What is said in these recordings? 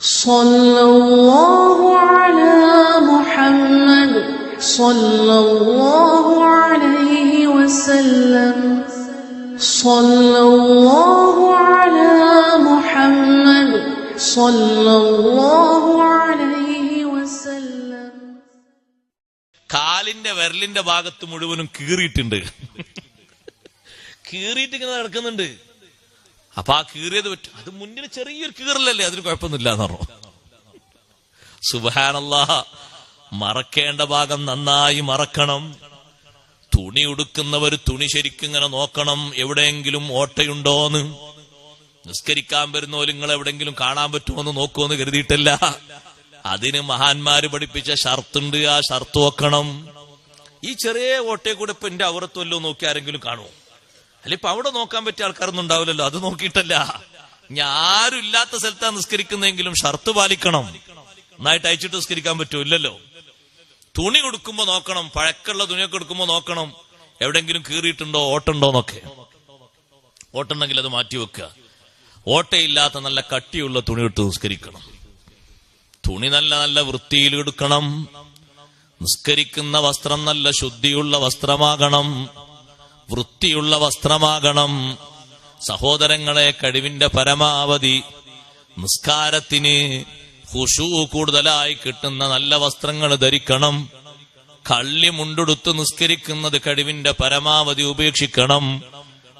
صلى الله على محمد صلى الله عليه وسلم صلى الله على محمد صلى الله عليه وسلم കാലിന്റെ വിരലിന്റെ ഭാഗത്ത് മുഴുവനും കീറിയിട്ടുണ്ട് കീറിയിട്ട് ഇങ്ങനെ നടക്കുന്നുണ്ട് അപ്പൊ ആ കീറിയത് പറ്റും. അത് മുന്നിൽ ചെറിയൊരു കീറലല്ലേ? അതിന് കുഴപ്പമൊന്നുമില്ല എന്ന് പറഞ്ഞു. സുബാനല്ല മറക്കേണ്ട ഭാഗം നന്നായി മറക്കണം. തുണി ഉടുക്കുന്നവർ തുണി ശരിക്കും ഇങ്ങനെ നോക്കണം. എവിടെയെങ്കിലും ഓട്ടയുണ്ടോന്ന്. നിസ്കരിക്കാൻ വരുന്നോ നിങ്ങൾ എവിടെയെങ്കിലും കാണാൻ പറ്റുമോന്ന് നോക്കുമെന്ന് കരുതിയിട്ടല്ല. അതിന് മഹാന്മാര് പഠിപ്പിച്ച ഷർത്തുണ്ട്. ആ ഷർത്ത് നോക്കണം ഈ ചെറിയ ഓട്ടയെ കൂടെ ഇപ്പൊ എന്റെ അവറത്ത് വല്ലോ നോക്കി ആരെങ്കിലും കാണുമോ? അല്ല അവിടെ നോക്കാൻ പറ്റിയ ആൾക്കാരൊന്നും ഉണ്ടാവില്ലല്ലോ. അത് നോക്കിയിട്ടല്ല. ഞാരും ഇല്ലാത്ത സ്ഥലത്താ നിസ്കരിക്കുന്നെങ്കിലും ഷർത്ത് പാലിക്കണം. നന്നായിട്ട് അയച്ചിട്ട് നിസ്കരിക്കാൻ പറ്റൂ ഇല്ലല്ലോ. തുണി കൊടുക്കുമ്പോ നോക്കണം. പഴക്കമുള്ള തുണിയൊക്കെ കൊടുക്കുമ്പോ നോക്കണം. എവിടെങ്കിലും കീറിയിട്ടുണ്ടോ ഓട്ടുണ്ടോ എന്നൊക്കെ. ഓട്ടുണ്ടെങ്കിൽ അത് മാറ്റി വെക്കുക. ഓട്ടയില്ലാത്ത നല്ല കട്ടിയുള്ള തുണി ഇട്ട് നിസ്കരിക്കണം. തുണി നല്ല നല്ല വൃത്തിയിൽ എടുക്കണം. നിസ്കരിക്കുന്ന വസ്ത്രം നല്ല ശുദ്ധിയുള്ള വസ്ത്രമാകണം. വൃത്തിയുള്ള വസ്ത്രമാകണം. സഹോദരങ്ങളെ കഴിവിന്റെ പരമാവധി. നിസ്കാരത്തിന് ഹുഷു കൂടുതലായി കിട്ടുന്ന നല്ല വസ്ത്രങ്ങൾ ധരിക്കണം. കള്ളി മുണ്ടെടുത്ത് നിസ്കരിക്കുന്നത് കഴിവിന്റെ പരമാവധി ഉപേക്ഷിക്കണം.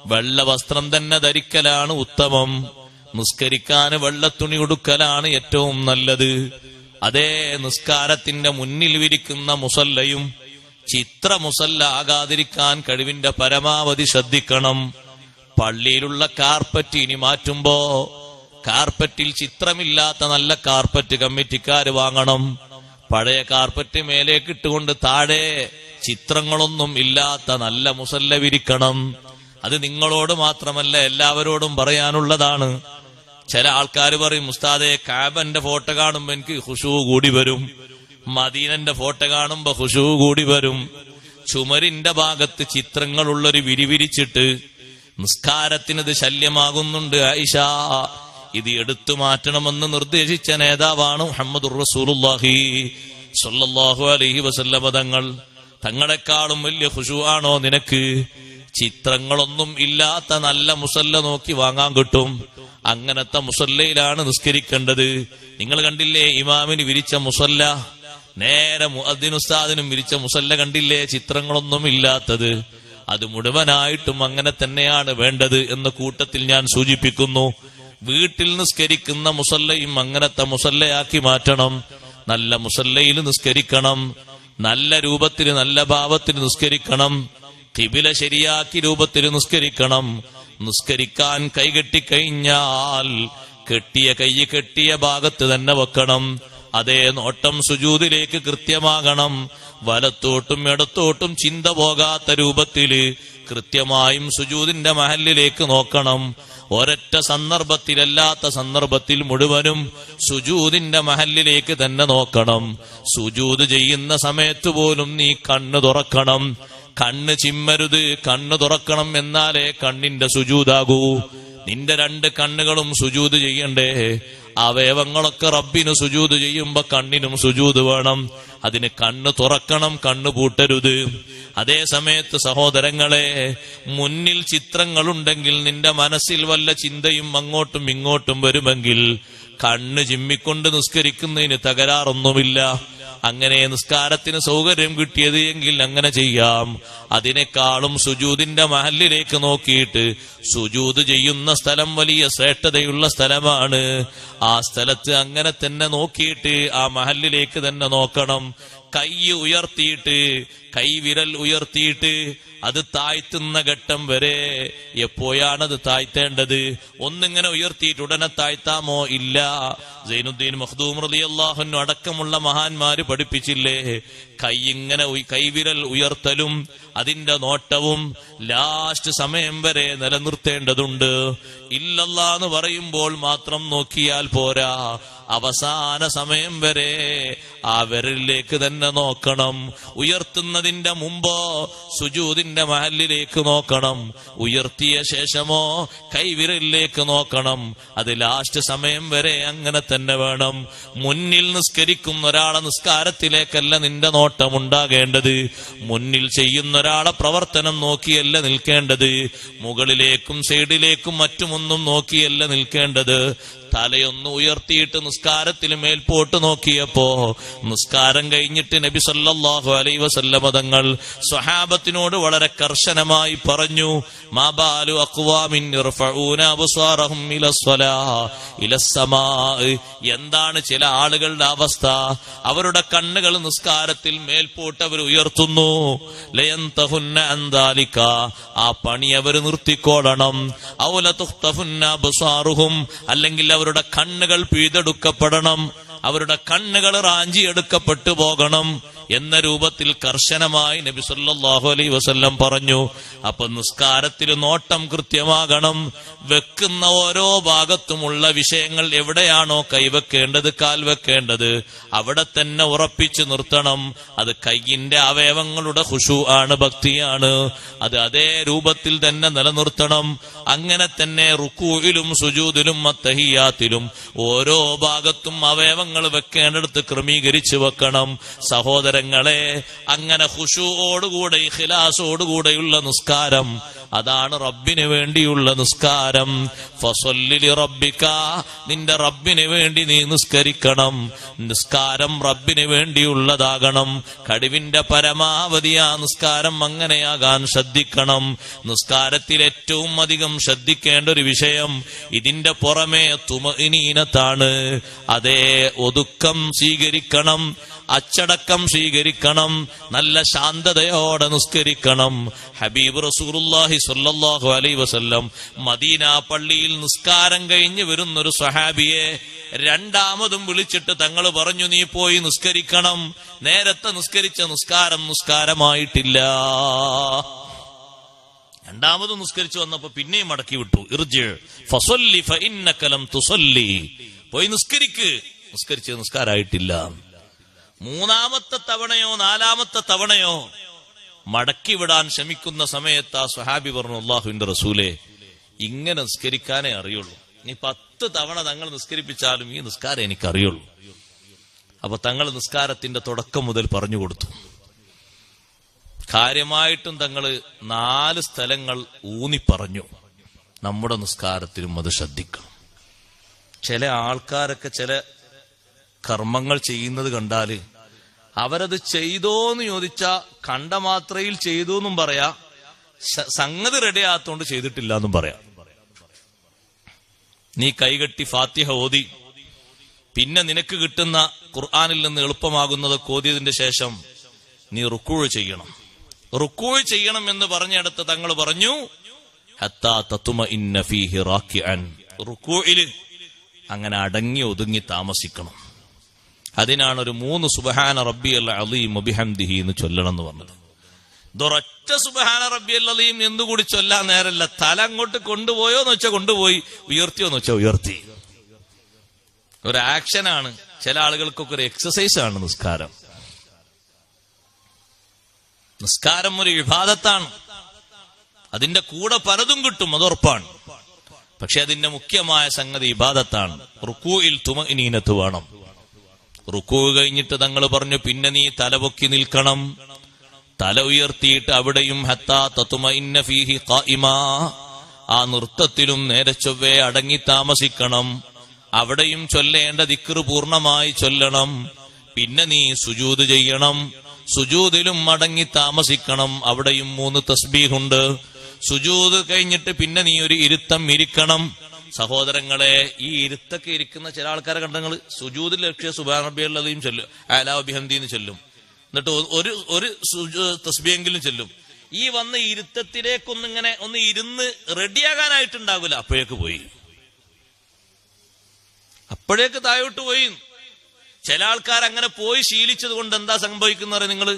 വെള്ള വസ്ത്രം തന്നെ ധരിക്കലാണ് ഉത്തമം. നിസ്കരിക്കാൻ വെള്ളത്തുണി ഉടുക്കലാണ് ഏറ്റവും നല്ലത്. അതേ നിസ്കാരത്തിന്റെ മുന്നിൽ വിരിക്കുന്ന മുസല്ലയും ചിത്ര മുസല്ല ആകാതിരിക്കാൻ കഴിവിന്റെ പരമാവധി ശ്രദ്ധിക്കണം. പള്ളിയിലുള്ള കാർപ്പറ്റ് ഇനി മാറ്റുമ്പോ കാർപ്പറ്റിൽ ചിത്രമില്ലാത്ത നല്ല കാർപ്പറ്റ് കമ്മിറ്റിക്കാര് വാങ്ങണം. പഴയ കാർപ്പറ്റ് മേലേക്ക് ഇട്ടുകൊണ്ട് താഴെ ചിത്രങ്ങളൊന്നും ഇല്ലാത്ത നല്ല മുസല്ല വിരിക്കണം. അത് നിങ്ങളോട് മാത്രമല്ല എല്ലാവരോടും പറയാനുള്ളതാണ്. ചില ആൾക്കാർ പറയും മുസ്താദെ കാബന്റെ ഫോട്ടോ കാണുമ്പോ എനിക്ക് ഹുഷു കൂടി വരും. മദീനന്റെ ഫോട്ടോ കാണുമ്പോ ഹുഷു കൂടി വരും. ചുമരിന്റെ ഭാഗത്ത് ചിത്രങ്ങളുള്ളൊരു വിരിവിരിച്ചിട്ട് നിസ്കാരത്തിനത് ശല്യമാകുന്നുണ്ട് ആയിഷ. ഇത് എടുത്തു മാറ്റണമെന്ന് നിർദ്ദേശിച്ച നേതാവാണ് മുഹമ്മദ് സ്വല്ലല്ലാഹു അലൈഹി വസല്ല പദങ്ങൾ തങ്ങളെക്കാളും വലിയ ആണോ നിനക്ക്? ചിത്രങ്ങളൊന്നും ഇല്ലാത്ത നല്ല മുസല്ല നോക്കി വാങ്ങാൻ കിട്ടും. അങ്ങനത്തെ മുസല്ലയിലാണ് നിസ്കരിക്കേണ്ടത്. നിങ്ങൾ കണ്ടില്ലേ ഇമാമിന് വിരിച്ച മുസല്ല? നേരെ മുഅദ്ദിനുസ്താദിനും വിരിച്ച മുസല്ല കണ്ടില്ലേ? ചിത്രങ്ങളൊന്നും ഇല്ലാത്തത്. അത് മുഴുവനായിട്ടും അങ്ങനെ തന്നെയാണ് വേണ്ടത് എന്ന കൂട്ടത്തിൽ ഞാൻ സൂചിപ്പിക്കുന്നു. വീട്ടിൽ നിസ്കരിക്കുന്ന മുസല്ലയും അങ്ങനത്തെ മുസല്ലയാക്കി മാറ്റണം. നല്ല മുസല്ലയിൽ നിസ്കരിക്കണം. നല്ല രൂപത്തിൽ നല്ല ഭാവത്തിൽ നിസ്കരിക്കണം. കിബില ശരിയാക്കി രൂപത്തിൽ നിസ്കരിക്കണം. നിസ്കരിക്കാൻ കൈകെട്ടിക്കഴിഞ്ഞാൽ കെട്ടിയ കൈ കെട്ടിയ ഭാഗത്ത് തന്നെ വെക്കണം. അതേ നോട്ടം സുജൂതിലേക്ക് കൃത്യമാകണം. വലത്തോട്ടും ഇടത്തോട്ടും ചിന്ത പോകാത്ത രൂപത്തിൽ കൃത്യമായും സുജൂതിന്റെ മഹലിലേക്ക് നോക്കണം. ഒരൊറ്റ സന്ദർഭത്തിലല്ലാത്ത സന്ദർഭത്തിൽ മുഴുവനും സുജൂതിന്റെ മഹലിലേക്ക് തന്നെ നോക്കണം. സുജൂത് ചെയ്യുന്ന സമയത്ത് പോലും നീ കണ്ണ് തുറക്കണം. കണ്ണ് ചിമ്മരുത് കണ്ണ് തുറക്കണം എന്നാലേ കണ്ണിന്റെ സുജൂതാകൂ. നിന്റെ രണ്ട് കണ്ണുകളും സുജൂത് ചെയ്യണ്ടേ? അവയവങ്ങളൊക്കെ റബ്ബിന് സുജൂത് ചെയ്യുമ്പോ കണ്ണിനും സുജൂത് വേണം. അതിന് കണ്ണ് തുറക്കണം കണ്ണ് പൂട്ടരുത്. അതേ സമയത്ത് സഹോദരങ്ങളെ മുന്നിൽ ചിത്രങ്ങളുണ്ടെങ്കിൽ നിന്റെ മനസ്സിൽ വല്ല ചിന്തയും അങ്ങോട്ടും ഇങ്ങോട്ടും വരുമെങ്കിൽ കണ്ണ് ചിമ്മിക്കൊണ്ട് നിസ്കരിക്കുന്നതിന് തകരാറൊന്നുമില്ല. അങ്ങനെ നിസ്കാരത്തിന് സൗകര്യം കിട്ടിയത് എങ്കിൽ അങ്ങനെ ചെയ്യാം. അതിനേക്കാളും സുജൂതിന്റെ മഹലിലേക്ക് നോക്കിയിട്ട് സുജൂത് ചെയ്യുന്ന സ്ഥലം വലിയ ശ്രേഷ്ഠതയുള്ള സ്ഥലമാണ്. ആ സ്ഥലത്ത് അങ്ങനെ തന്നെ നോക്കിയിട്ട് ആ മഹലിലേക്ക് തന്നെ നോക്കണം. കൈ ഉയർത്തിയിട്ട് കൈവിരൽ ഉയർത്തിയിട്ട് അത് താഴ്ത്തുന്ന ഘട്ടം വരെ എപ്പോഴാണ് അത് താഴ്ത്തേണ്ടത്? ഒന്നിങ്ങനെ ഉയർത്തിയിട്ട് ഉടനെ താഴ്ത്താമോ? ഇല്ല. സൈനുദ്ദീൻ റലി അള്ളാഹുനു അടക്കമുള്ള മഹാന്മാര് പഠിപ്പിച്ചില്ലേ? കൈ ഇങ്ങനെ കൈവിരൽ ഉയർത്തലും അതിന്റെ നോട്ടവും ലാസ്റ്റ് സമയം വരെ നിലനിർത്തേണ്ടതുണ്ട്. ഇല്ലല്ലാന്ന് പറയുമ്പോൾ മാത്രം നോക്കിയാൽ പോരാ. അവസാന സമയം വരെ ആ വിരലിലേക്ക് തന്നെ നോക്കണം. ഉയർത്തുന്നതിന്റെ മുമ്പോ സുജൂതിന്റെ മഹലിലേക്ക് നോക്കണം. ഉയർത്തിയ ശേഷമോ കൈവിരലിലേക്ക് നോക്കണം. അത് ലാസ്റ്റ് സമയം വരെ അങ്ങനെ തന്നെ വേണം. മുന്നിൽ നിസ്കരിക്കുന്ന ഒരാളെ നിസ്കാരത്തിലേക്കല്ല നിന്റെ നോട്ടം ഉണ്ടാകേണ്ടത് മുന്നിൽ ചെയ്യുന്ന ഒരാളെ പ്രവർത്തനം നോക്കിയല്ല നിൽക്കേണ്ടത്. മുകളിലേക്കും സൈഡിലേക്കും മറ്റുമൊന്നും നോക്കിയല്ല നിൽക്കേണ്ടത്. തലയൊന്ന് ഉയർത്തിയിട്ട് നിസ്കാരത്തിൽ മേൽപോട്ട് നോക്കിയപ്പോ നിസ്കാരം കഴിഞ്ഞിട്ട് നബി സല്ലാഹു അലൈ വസല്ലമ തങ്ങൾ സ്വഹാബത്തിനോട് വളരെ കർശനമായി പറഞ്ഞു മാബാലു എന്താണ് ചില ആളുകളുടെ അവസ്ഥ? അവരുടെ കണ്ണുകൾ നിസ്കാരത്തിൽ മേൽപോട്ട് അവർ ഉയർത്തുന്നു. ലയന്തഹുന്ന ആ പണി അവർ നിർത്തിക്കോളണം ഔല തുഖ്തഫുന്ന അബ്സാറുഹും അല്ലെങ്കിൽ അവരുടെ കണ്ണുകൾ പിഴുതെടുക്കപ്പെടണം അവരുടെ കണ്ണുകൾ റാഞ്ചിയെടുക്കപ്പെട്ടു പോകണം. എന്ന രൂപത്തിൽ കർശനമായി നബി സല്ലാഹു അലൈ വസല്ലം പറഞ്ഞു. അപ്പൊ നിസ്കാരത്തിൽ നോട്ടം കൃത്യമാകണം. വെക്കുന്ന ഓരോ ഭാഗത്തുമുള്ള വിഷയങ്ങൾ എവിടെയാണോ കൈവെക്കേണ്ടത് കാൽ വെക്കേണ്ടത് അവിടെ തന്നെ ഉറപ്പിച്ചു നിർത്തണം. അത് കൈയിന്റെ അവയവങ്ങളുടെ ഹുഷു ആണ് ഭക്തിയാണ്. അത് അതേ രൂപത്തിൽ തന്നെ നിലനിർത്തണം. അങ്ങനെ തന്നെ റുക്കൂയിലും സുജൂദിലും അത്തഹിയാത്തിലും ഓരോ ഭാഗത്തും അവയവങ്ങൾ വെക്കേണ്ടടുത്ത് ക്രമീകരിച്ചു വെക്കണം. സഹോദരങ്ങളെ അങ്ങനെ ഹുഷുവോടുകൂടെ ഇഖിലാസോടുകൂടെയുള്ള നിസ്കാരം അതാണ് റബ്ബിന് വേണ്ടിയുള്ള നിസ്കാരം. ഫസൊല്ലിലി റബ്ബിക്ക നിന്റെ റബ്ബിന് വേണ്ടി നീ നിസ്കരിക്കണം. നിസ്കാരം റബ്ബിന് വേണ്ടിയുള്ളതാകണം. കഴിവിന്റെ പരമാവധി ആ നിസ്കാരം അങ്ങനെയാകാൻ ശ്രദ്ധിക്കണം. നിസ്കാരത്തിൽ ഏറ്റവും അധികം ശ്രദ്ധിക്കേണ്ട ഒരു വിഷയം ഇതിന്റെ പുറമെ തുമഇനീനത്താണ്. അതേ ഒതുക്കം സ്വീകരിക്കണം അച്ചടക്കം സ്വീകരിക്കണം നല്ല ശാന്തതയോടെ നിസ്കരിക്കണം. ഹബീബ് റസൂലുള്ളാഹി സല്ലാഹു അലൈ വസല്ലം മദീന പള്ളിയിൽ നിസ്കാരം കഴിഞ്ഞ് വരുന്നൊരു സഹാബിയെ രണ്ടാമതും വിളിച്ചിട്ട് തങ്ങൾ പറഞ്ഞു നീ പോയി നിസ്കരിക്കണം. നേരത്തെ നിസ്കരിച്ച നിസ്കാരം നിസ്കാരമായിട്ടില്ല. രണ്ടാമത് നിസ്കരിച്ചു വന്നപ്പോ പിന്നെയും മടക്കി വിട്ടു. ഇർജ് പോയി നിസ്കരിക്ക്. നിസ്കരിച്ച് നിസ്കാരായിട്ടില്ല മൂന്നാമത്തെ തവണയോ നാലാമത്തെ തവണയോ മടക്കി വിടാൻ ശ്രമിക്കുന്ന സമയത്ത് ആ സുഹാബി പറഞ്ഞു അള്ളാഹുവിന്റെ റസൂലെ ഇങ്ങനെ നിസ്കരിക്കാനേ അറിയുള്ളൂ. ഇനി പത്ത് തവണ തങ്ങൾ നിസ്കരിപ്പിച്ചാലും ഈ നിസ്കാരം എനിക്ക് അറിയുള്ളൂ അപ്പൊ തങ്ങൾ നിസ്കാരത്തിന്റെ തുടക്കം മുതൽ പറഞ്ഞു കൊടുത്തു. കാര്യമായിട്ടും തങ്ങൾ നാല് സ്ഥലങ്ങൾ ഊന്നി പറഞ്ഞു. നമ്മുടെ നിസ്കാരത്തിലും അത് ശ്രദ്ധിക്കണം. ചില ആൾക്കാരൊക്കെ ചില കർമ്മങ്ങൾ ചെയ്യുന്നത് കണ്ടാൽ അവരത് ചെയ്തോന്ന് ചോദിച്ച കണ്ട മാത്രയിൽ ചെയ്തു എന്നും പറയാ സംഗതി റെഡി ആത്തോണ്ട് ചെയ്തിട്ടില്ല എന്നും പറയാം. നീ കൈകെട്ടി ഫാത്തിഹ ഓതി പിന്നെ നിനക്ക് കിട്ടുന്ന ഖുർആാനിൽ നിന്ന് എളുപ്പമാകുന്നത് കോതിയതിന്റെ ശേഷം നീ റുക്കൂഴ് ചെയ്യണം. റുക്കൂഴ് ചെയ്യണം എന്ന് പറഞ്ഞെടുത്ത് തങ്ങൾ പറഞ്ഞു. റുക്കൂഇൽ അങ്ങനെ അടങ്ങി ഒതുങ്ങി താമസിക്കണം. അതിനാണ് ഒരു മൂന്ന് സുബഹാന റബ്ബി അൽ അലീം അബിഹംദിഹി എന്ന് ചൊല്ലണം എന്ന് പറഞ്ഞത്. ഇതൊരൊറ്റ സുബഹാന റബ്ബി അൽ അലീം കൂടി ചൊല്ലാൻ നേരല്ല. തല അങ്ങോട്ട് കൊണ്ടുപോയോ എന്ന് വെച്ചാൽ കൊണ്ടുപോയി ഉയർത്തിയോ എന്ന് വെച്ചാൽ ഉയർത്തി. ഒരു ആക്ഷനാണ്. ചില ആളുകൾക്കൊക്കെ ഒരു എക്സസൈസ് ആണ് നിസ്കാരം. നിസ്കാരം ഒരു വിഭാഗത്താണ് അതിന്റെ കൂടെ പലതും കിട്ടും അത് ഉറപ്പാണ്. പക്ഷെ അതിന്റെ മുഖ്യമായ സംഗതി ഇബാദത്താണ്. റുക്കൂയിൽ തുമഇനീനത്ത് വേണം. റുക്കൂ കഴിഞ്ഞിട്ട് തങ്ങൾ പറഞ്ഞു പിന്നെ നീ തലപൊക്കി നിൽക്കണം. തല ഉയർത്തിയിട്ട് അവിടെയും ഹത്താ തത്തുമഇന്ന ഫീഹി ഖായിമാ ആ നൃത്തത്തിലും നേരെ ചൊവ്വേ അടങ്ങി താമസിക്കണം. അവിടെയും ചൊല്ലേണ്ട ദിക്ർ പൂർണമായി ചൊല്ലണം. പിന്നെ നീ സുജൂത് ചെയ്യണം. സുജൂതിലും അടങ്ങി താമസിക്കണം. അവിടെയും മൂന്ന് തസ്ബീഹുണ്ട്. സുജൂത് കഴിഞ്ഞിട്ട് പിന്നെ നീ ഒരു ഇരുത്തം ഇരിക്കണം. സഹോദരങ്ങളെ ഈ ഇരുത്തൊക്കെ ഇരിക്കുന്ന ചില ആൾക്കാരെ കണ്ടങ്ങൾ സുജൂതിൽ ലക്ഷ്യ സുബാനബിയുള്ളതെയും ചൊല്ലും. ആലാബിഹന്തിന്ന് ചൊല്ലും. എന്നിട്ട് ഒരു ഒരു തസ്ബിയെങ്കിലും ചൊല്ലും. ഈ വന്ന ഇരുത്തത്തിലേക്കൊന്നിങ്ങനെ ഒന്ന് ഇരുന്ന് റെഡിയാകാനായിട്ടുണ്ടാവില്ല. അപ്പോഴേക്ക് പോയി. അപ്പോഴേക്ക് താഴോട്ട് പോയി. ചില ആൾക്കാർ അങ്ങനെ പോയി ശീലിച്ചത് കൊണ്ട് എന്താ സംഭവിക്കുന്നത് നിങ്ങൾ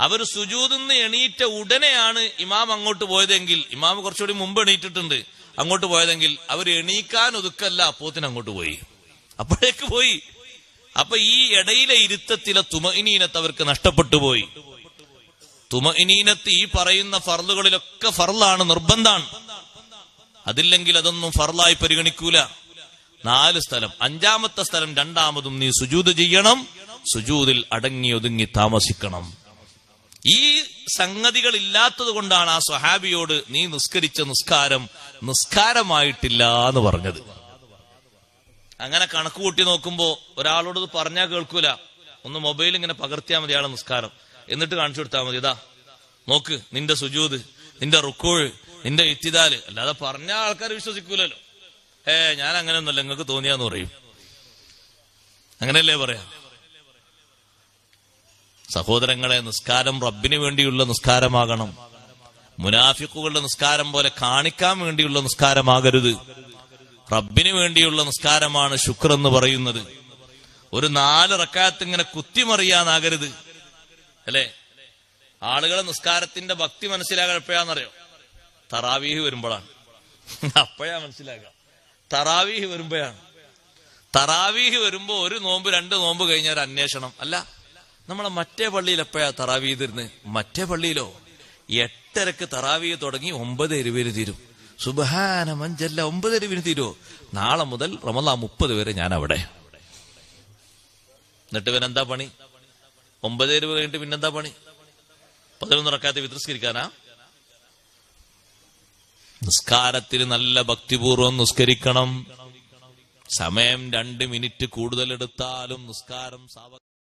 അവർ സുജൂതിന്ന് എണീറ്റ ഉടനെയാണ് ഇമാം അങ്ങോട്ട് പോയതെങ്കിൽ ഇമാം കുറച്ചുകൂടി മുമ്പ് എണീറ്റിട്ടുണ്ട്. അങ്ങോട്ട് പോയതെങ്കിൽ അവർ എണീക്കാൻ ഒതുക്കല്ല അപ്പോത്തിന് അങ്ങോട്ട് പോയി. അപ്പോഴേക്ക് പോയി. അപ്പൊ ഈ ഇടയിലെ ഇരുത്തത്തിലെ തുമഇനീനത്ത് അവർക്ക് നഷ്ടപ്പെട്ടു പോയി. തുമഇനീനത്ത് ഈ പറയുന്ന ഫർലുകളിലൊക്കെ ഫർലാണ് നിർബന്ധാണ്. അതില്ലെങ്കിൽ അതൊന്നും ഫർലായി പരിഗണിക്കൂല. നാല് സ്ഥലം. അഞ്ചാമത്തെ സ്ഥലം രണ്ടാമതും നീ സുജൂത് ചെയ്യണം. സുജൂതിൽ അടങ്ങി ഒതുങ്ങി താമസിക്കണം. ഈ സംഗതികൾ ഇല്ലാത്തത് കൊണ്ടാണ് ആ സ്വഹാബിയോട് നീ നിസ്കരിച്ച നിസ്കാരം നിസ്കാരമായിട്ടില്ല എന്ന് പറഞ്ഞത്. അങ്ങനെ കണക്ക് കൂട്ടി നോക്കുമ്പോ ഒരാളോട് പറഞ്ഞാ പറഞ്ഞാൽ കേൾക്കൂല. ഒന്ന് മൊബൈൽ ഇങ്ങനെ പകർത്തിയാൽ മതി ആളെ നിസ്കാരം. എന്നിട്ട് കാണിച്ചു കൊടുത്താൽ മതി. ഇതാ നോക്ക് നിന്റെ സുജൂത് നിന്റെ റുക്കോഴ് നിന്റെ ഇത്തിദാൽ. അല്ലാതെ പറഞ്ഞ ആൾക്കാർ വിശ്വസിക്കൂലല്ലോ. ഏ ഞാൻ അങ്ങനെയൊന്നുമല്ല നിങ്ങൾക്ക് തോന്നിയാന്ന് പറയും. അങ്ങനെയല്ലേ പറയാ? സഹോദരങ്ങളെ നിസ്കാരം റബ്ബിന് വേണ്ടിയുള്ള നിസ്കാരമാകണം. മുനാഫിക്കുകളുടെ നിസ്കാരം പോലെ കാണിക്കാൻ വേണ്ടിയുള്ള നിസ്കാരമാകരുത്. റബ്ബിന് വേണ്ടിയുള്ള നിസ്കാരമാണ് ശുക്ർ എന്ന് പറയുന്നത്. ഒരു നാല് റക്കാത്ത് ഇങ്ങനെ കുത്തിമറിയാനാകരുത്. അല്ലേ? ആളുകളെ നിസ്കാരത്തിന്റെ ഭക്തി മനസ്സിലാകാൻ എപ്പോഴാണെന്നറിയോ തറാവീഹ് വരുമ്പോഴാണ്. അപ്പോഴാ മനസ്സിലാക്കാം തറാവീഹ് വരുമ്പോഴാണ്. തറാവീഹ് വരുമ്പോ ഒരു നോമ്പ് രണ്ട് നോമ്പ് കഴിഞ്ഞ ഒരു അന്വേഷണം. അല്ല നമ്മളെ മറ്റേ പള്ളിയിൽ എപ്പോഴാ തറാവീഹ് തീരുന്നത് മറ്റേ പള്ളിയിലോ? എട്ടരക്ക് തറാവീ തുടങ്ങി ഒമ്പത് എരുവേര് തീരും. സുബഹാന മഞ്ചല്ല ഒമ്പത് എരുവിന് തീരുമോ നാളെ മുതൽ റമലാ മുപ്പത് വരെ ഞാൻ അവിടെ എന്നിട്ട് എന്താ പണി? ഒമ്പത് എരുവ് കഴിഞ്ഞിട്ട് പിന്നെന്താ പണി? പതിനൊന്ന് റക്കാത്ത വിത്രസ്കരിക്കാനാ നിസ്കാരത്തിന് നല്ല ഭക്തിപൂർവം നിസ്കരിക്കണം. സമയം രണ്ട് മിനിറ്റ് കൂടുതൽ എടുത്താലും നിസ്കാരം സാവ